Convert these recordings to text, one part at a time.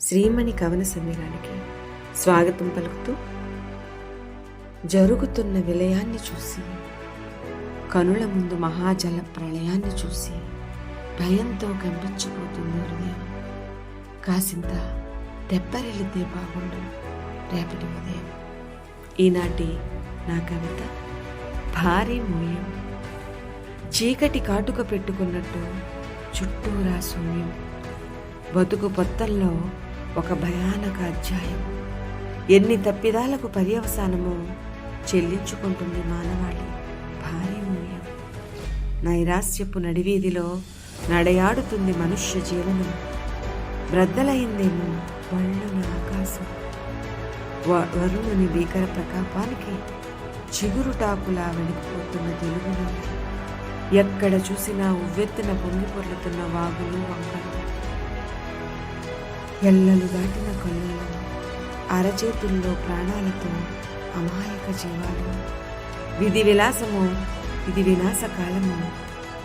శ్రీమణి కవన సమీరానికి స్వాగతం పలుకుతూ జరుగుతున్న విలయాన్ని చూసి కనుల ముందు మహాజల ప్రళయాన్ని చూసి భయంతో కంపించిపోతుంది హృదయం కాసింత తెప్పరిల్లితే బాగుండు రేపటి ఉదయం. ఈనాటి నా కవిత భారీ మూయం చీకటి కాటుక పెట్టుకున్నట్టు చుట్టూరా శూన్యం బతుకు పొత్తల్లో ఒక భయానక అధ్యాయం. ఎన్ని తప్పిదాలకు పర్యవసానమో చెల్లించుకుంటుంది మానవాళి. భారీ మూల్యం. నైరాస్యపు నడివీధిలో నడయాడుతుంది మనుష్య జీవనం. బ్రద్దలైందేమో వళ్ళున ఆకాశం. వ- వరుణుని భీకర ప్రకాపానికి చిగురుటాకులా వెలిగిపోతున్న తెలుగులో ఎక్కడ చూసినా ఉవ్వెత్తున పొంగి పొర్లుతున్న వాగులు వంకలు. ఎల్లలు దాటిన కళ్ళలో అరచేతుల్లో ప్రాణాలతో అమాయక జీవాలు. విధి విలాసము ఇది వినాశకాలము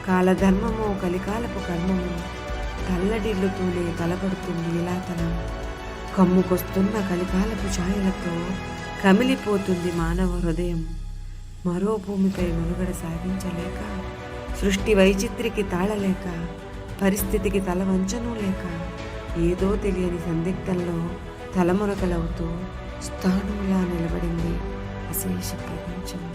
కాలధర్మము కలికాలపు కర్మము తల్లడిల్లుతూనే తలపడుతుంది ఇలాతనం కమ్ముకొస్తున్న కలికాలపు ఛాయలతో కమిలిపోతుంది మానవ హృదయం. మరో భూమిపై మనుగడ సాగించలేక సృష్టి వైచిత్రికి తాళలేక పరిస్థితికి తల వంచను లేక ఏదో తెలియని సందిగ్ధంలో తలమునకలవుతూ స్థాణువులా నిలబడింది అశేష ప్రపంచం.